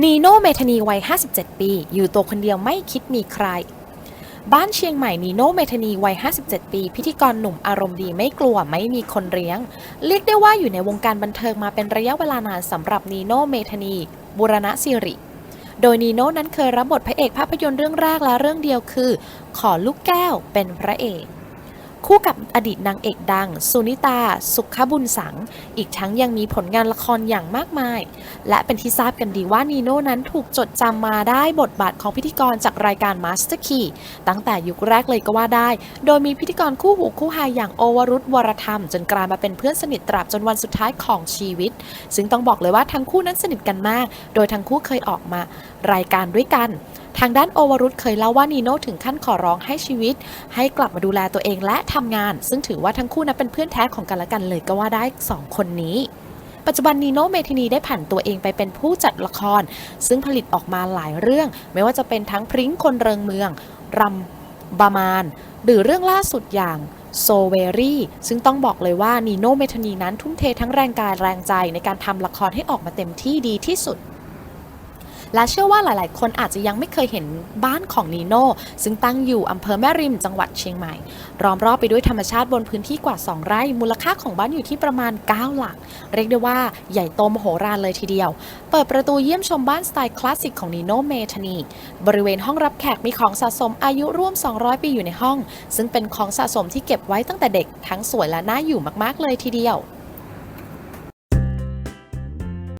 นีโนเมธานีวัย 57 ปี อยู่ตัวคนเดียวไม่คิดมีใคร บ้านเชียงใหม่นีโนเมธานีวัย 57 ปี พิธีกรหนุ่มอารมณ์ดีไม่กลัวไม่มีคนเลี้ยง เรียกได้ว่าอยู่ในวงการบันเทิงมาเป็นระยะเวลานานสำหรับนีโนเมธานีบุรณะสิริโดยนีโน่นั้นเคยรับบทพระเอกภาพยนตร์เรื่องแรกและเรื่องเดียวคือ ขอลูกแก้วเป็นพระเอก คู่กับอดีตนางเอกดัง สุนิตา สุขบุญสัง อีกทั้งยังมีผลงานละครอย่างมากมาย และเป็นที่ทราบกันดีว่านีโน่นั้นถูกจดจำมาได้บทบาทของพิธีกรจากรายการ Master Key ตั้งแต่ยุคแรกเลยก็ว่าได้ โดยมีพิธีกรคู่หูคู่หาอย่างโอวรุธวรธรรม จนกลายมาเป็นเพื่อนสนิทตราบจนวันสุดท้ายของชีวิต ซึ่งต้องบอกเลยว่าทั้งคู่นั้นสนิทกันมาก โดยทั้งคู่เคยออกมารายการด้วยกัน ทางด้านโอวรุธเคยเล่าว่านีโน่ถึงขั้นขอร้องให้ชีวิต ให้กลับมาดูแลตัวเองและทำงาน ซึ่งถือว่าทั้งคู่นั้นเป็นเพื่อนแท้ของกันและกันเลยก็ว่าได้สองคนนี้ปัจจุบันนีโนเมทินีได้ผันตัวเองไปเป็นผู้จัดละคร ซึ่งผลิตออกมาหลายเรื่อง ไม่ว่าจะเป็นทั้งพริ้งคนเริงเมือง รำบามาน หรือเรื่องล่าสุดอย่างโซเวรี่ซึ่งต้องบอกเลยว่านีโนเมทานีนั้นทุ่มเททั้งแรงกายแรงใจในการทำละครให้ออกมาเต็มที่ดีที่สุด และเชื่อว่าหลาย ๆ คนอาจจะยังไม่เคยเห็นบ้านของนีโน่ซึ่งตั้งอยู่อำเภอแม่ริมจังหวัดเชียงใหม่ล้อมรอบไปด้วยธรรมชาติบนพื้นที่กว่า 2 ไร่ มูลค่าของบ้านอยู่ที่ประมาณ 9 หลัก เรียกได้ว่าใหญ่โตมโหฬารเลยทีเดียว เปิดประตูเยี่ยมชมบ้านสไตล์คลาสสิกของนีโน่เมทานี บริเวณห้องรับแขกมีของสะสมอายุร่วม 200 ปีอยู่ในห้อง ซึ่งเป็นของสะสมที่เก็บไว้ตั้งแต่เด็กทั้งสวยและน่าอยู่มาก ๆ เลยทีเดียว